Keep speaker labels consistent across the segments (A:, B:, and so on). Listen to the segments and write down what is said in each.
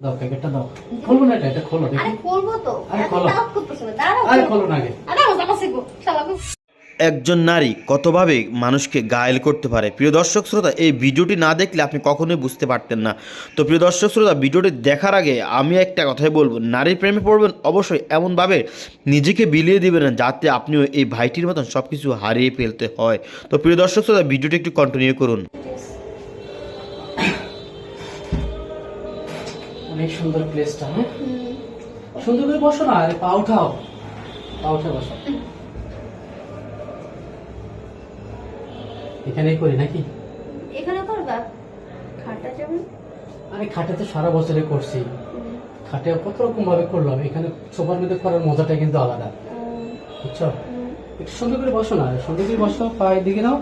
A: দাও প্যাকেটটা দাও। খুলবো না এটা এটা খোলো
B: আরে খুলবো তো।
A: আরে খোলো।
B: না
A: আরে খোলো। না আগে।
B: আরে আমার জামা শিখব শালাকে
C: একজন নারী কতভাবে মানুষকে গায়েল করতে পারে? প্রিয় দর্শক শ্রোতা এই ভিডিওটি না দেখলে আপনি কখনোই বুঝতে পারতেন না। তো প্রিয় দর্শক শ্রোতা ভিডিওটি দেখার আগে আমি একটা কথাই বলব নারীর প্রেমে পড়বেন অবশ্যই এমনভাবে নিজেকে বিলিয়ে দিবেন না যাতে আপনিও এই ভাইটির মতন সব কিছু হারিয়ে ফেলতে হয়। তো প্রিয় দর্শক শ্রোতা ভিডিওটি একটু কন্টিনিউ করুন।
A: অনেক সুন্দর প্লেসটা হ্যাঁ? সুন্দর করে বসো না আরে পা উঠাও। পা উঠে বসো। এখানেই করি নাকি?
B: এখানে করবা? খাটটা যেমন
A: আরে খাটে তো সারা বছরে করছি। খাটে কত রকম ভাবে করলাম এখানে সোফার মধ্যে করার মজাটা কিন্তু আলাদা। বুঝছ? একটু সুন্দর করে বসো না সুন্দর করে বসো পায়ের দিকে নাও।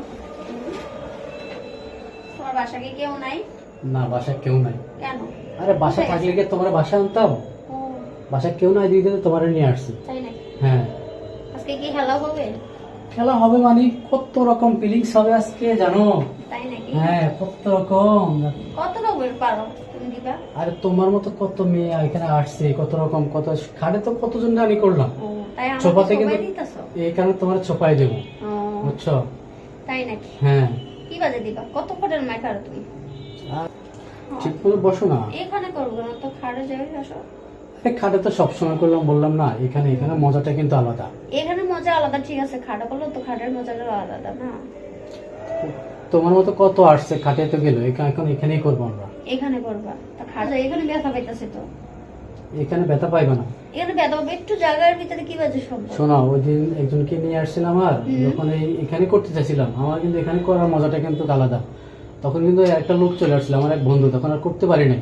B: তোমার বাসা কি কেউ নাই?
A: না বাসায় কেউ নাই।
B: কেন?
A: আরে বাসা থাকলে কি তোমার বাসা আনতাম? বাসা কেউ নাই দিদি তোমার নিয়ে আসছি।
B: তাই নাকি?
A: হ্যাঁ।
B: আজকে কি খেলা হবে?
A: খেলা হবে মানে কত রকম ফিলিংস হবে আজকে জানো?
B: তাই নাকি?
A: হ্যাঁ কত রকম।
B: কত রকমের পারো তুমি দিবা?
A: আরে তোমার মতো কত মেয়ে এখানে আসছে কত রকম কত খাটে তো কতজন জানি করলাম।
B: তাই আমাকে
A: ছোপাতে কিন্তু- এই কারণে তোমার ছোপাই দেবো বুঝছ?
B: তাই নাকি?
A: হ্যাঁ।
B: কি বাজে দিবা? কত ফুটের মাইক আর তুমি?
A: ঠিক করে বসো না।
B: এখানে করব না তো খাড়ে যাবে
A: আরে খাটে তো সবসময় করলাম বললাম না এখানে এখানে মজাটা কিন্তু আলাদা।
B: এখানে মজা আলাদা ঠিক আছে করলে তো খাটের মজাটা আলাদা না।
A: তোমার মতো কত আসছে খাটে তো গেল এখানে এখন এখানেই করব আমরা।
B: এখানে করবা তা খাড়া এখানে ব্যথা পাইতেছে তো।
A: এখানে ব্যথা পাইবে না।
B: এখানে ব্যথা পাবে একটু জায়গার ভিতরে কি বাজে সম্ভব?
A: শোনো ওই দিন একজনকে নিয়ে আসছিলাম আর যখন এখানে করতে চাইছিলাম আমার কিন্তু এখানে করার মজাটা কিন্তু আলাদা। তখন কিন্তু একটা লোক চলে আসছিল আমার এক বন্ধু তখন আর করতে পারি নাই।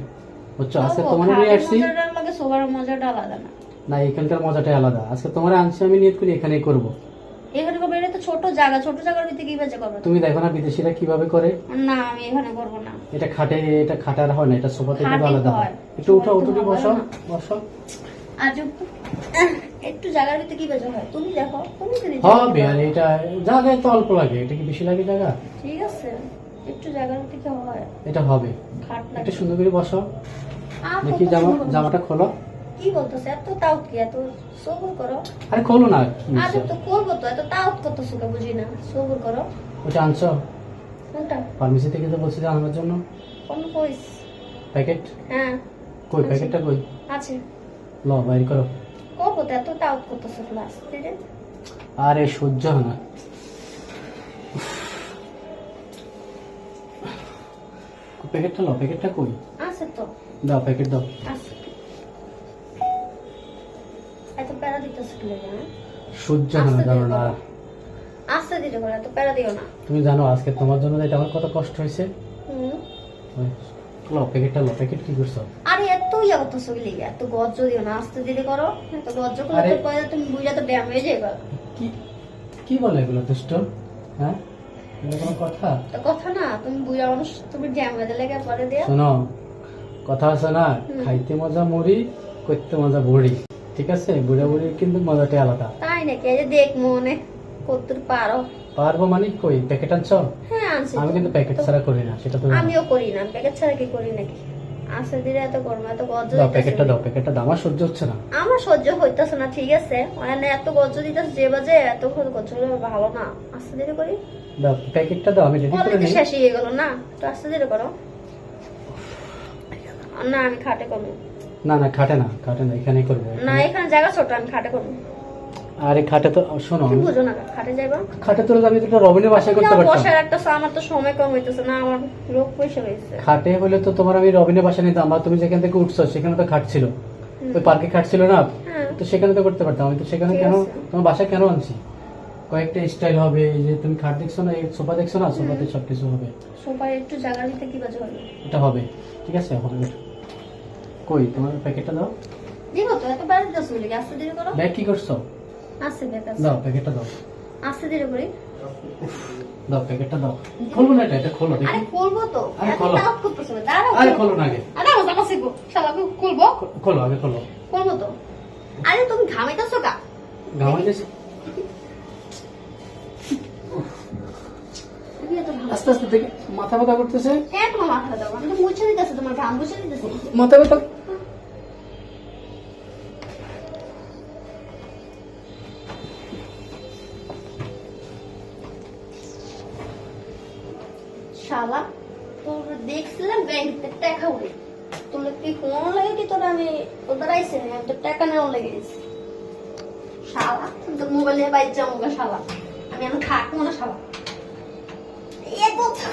A: বুঝছ আজকে তোমার নিয়ে আসছি
B: সবার মজাটা আলাদা না।
A: না এখানকার মজাটাই আলাদা। আজকে তোমার আনছি আমি নিয়ত করি এখানেই করব।
B: এখানে করব এটা তো ছোট জায়গা ছোট জায়গার ভিতরে কি বাজে করব?
A: তুমি দেখো না বিদেশিরা কীভাবে করে?
B: না আমি এখানে করব না।
A: এটা খাটে এটা খাটার হয় না এটা আলাদা হয়। একটু উঠো উঠো বসো বসো।
B: যে- একটু জায়গার ভিতরে কি বাজে হয়? তুমি দেখো তুমি তো
A: হবে আর এটা জায়গা তো অল্প লাগে এটা কি বেশি লাগে জায়গা?
B: ঠিক আছে। একটু জায়গার ভিতরে কি হয়?
A: এটা হবে।
B: খাট
A: একটু সুন্দর করে বসো দেখি জামা জামাটা খোলো।
B: কি বলতেছে? এত তাউত কি? এত সবর করো।
A: আরে খোলো না। কি
B: আজ তো করব তো এত তাউত কত সুখে বুঝি না। সবর করো।
A: ওটা আনছো?
B: কোনটা?
A: ফার্মেসি থেকে তো বলছি যে আনার জন্য।
B: কোন কইস?
A: প্যাকেট
B: হ্যাঁ।
A: কই। প্যাকেটটা কই?
B: আছে।
A: ল বাইর করো।
B: করব তো এত তাউত করতেছে ক্লাস
A: আরে সহ্য হয় না। প্যাকেটটা লো প্যাকেটটা কই?
B: আছে তো।
A: দাও প্যাকেট দাও।
B: আছে। এত প্যারা দিতেছে কি লাগে না
A: সহ্য হয় না জানো না।
B: করো। আস্তে দিতে করে এত প্যারা দিও না।
A: তুমি জানো আজকে তোমার জন্য এটা আমার কত কষ্ট হয়েছে?
B: হুম।
A: লো প্যাকেটটা লো প্যাকেট কি করছ?
B: আরে এত ইয়া করতেছো কি লাগে এত গজ্জ দিও না আস্তে দিতে করো এত গজ্জ করলে
A: আরে-
B: তো তুমি বুঝা তো ড্যাম হয়ে যাবে
A: কি কি বলে এগুলো দুষ্ট? হ্যাঁ? কথা?
B: কথা না তুমি বুঝা মানুষ তুমি ড্যাম লেগে পরে দিও
A: শোনো কথা আছে না খাইতে মজা মরি করতে মজা বড়ি ঠিক আছে? বুড়া বুড়ির কিন্তু মজাটাই আলাদা।
B: তাই নাকি? এই যে দেখ মনে কতদূর পারো।
A: পারব মানে কই? প্যাকেট আনছো?
B: হ্যাঁ আনছি
A: আমি কিন্তু প্যাকেট ছাড়া করি না সেটা তুমি
B: আমিও করি না প্যাকেট ছাড়া কি করি নাকি? ধীরে এত এত গজ্জ
A: দাও
B: দিতেছে
A: প্যাকেটটা দাও প্যাকেটটা দাও আমার সহ্য হচ্ছে না।
B: আমার সহ্য হইতেছে না ঠিক আছে? মানে এত গজ্জ দিতেছে যে বাজে এত গজ্জ ভালো না। আস্তে ধীরে করি।
A: দাও প্যাকেটটা দাও আমি রেডি করে নিই।
B: শেষ হয়ে গেল না তো আস্তে ধীরে করো। না আমি খাটে করব।
A: না না খাটে না খাটে না এখানেই করব
B: না এখানে জায়গা ছোট আমি খাটে করব।
A: আরে খাটে তো শোনো
B: তুমি বুঝো না খাটে যাইবা?
A: খাটে তো আমি তো রবিনের বাসায় করতে
B: না বসার একটা আমার তো সময় কম হইতেছে না আমার পয়সা হয়েছে
A: খাটে হলে তো তোমার আমি রবিনের বাসায় নিতাম বা তুমি যেখান থেকে উঠছো সেখানে তো খাট ছিল। ওই পার্কে খাট ছিল না?
B: হ্যাঁ।
A: তো সেখানে তো করতে পারতাম আমি তো সেখানে কেন তোমার বাসায় কেন আনছি? কয়েকটা স্টাইল হবে এই যে তুমি খাট দেখছ না এই সোফা দেখছ না? সোফাতে সব কিছু হবে।
B: সবাই একটু জায়গা দিতে কি বাজে হবে?
A: এটা হবে ঠিক আছে? হবে কই তোমার প্যাকেটটা দাও।
B: দিব তো এত বাইরে দিতে চলে আস্তে ধীরে করো।
A: ব্যাগ কি করছ?
B: আছে আস্তে বেকার
A: দাও প্যাকেটটা দাও।
B: আস্তে ধীরে করি।
A: দাও প্যাকেটটা দাও। খুলবো না এটা? এটা খোলো দেখি।
B: আরে খুলবো তো।
A: আরে খোলো।
B: তাপ করতেছে না দাঁড়াও।
A: আরে খোলো না আগে।
B: আরে আমার জামা শিখব। শালাকে খুলবো।
A: খোলো আগে খোলো।
B: খুলবো তো। আরে তুমি ঘামাইতেছো কা?
A: গাওয়া আস্তে আস্তে দেখে মাথা ব্যথা করতেছে।
B: হ্যাঁ, মাথা
A: ব্যথা
B: তোর দেখছিলাম ব্যাংকে টাকা উড়ে তোর কি কোন লাগে কি তোরা আমি ওদের আইসে না আমি তো টাকা নেওয়া লেগে গেছি। শালা তোর মোবাইলে বাইর যাব শালা। আমি এখন থাকব না শালা। এ কথা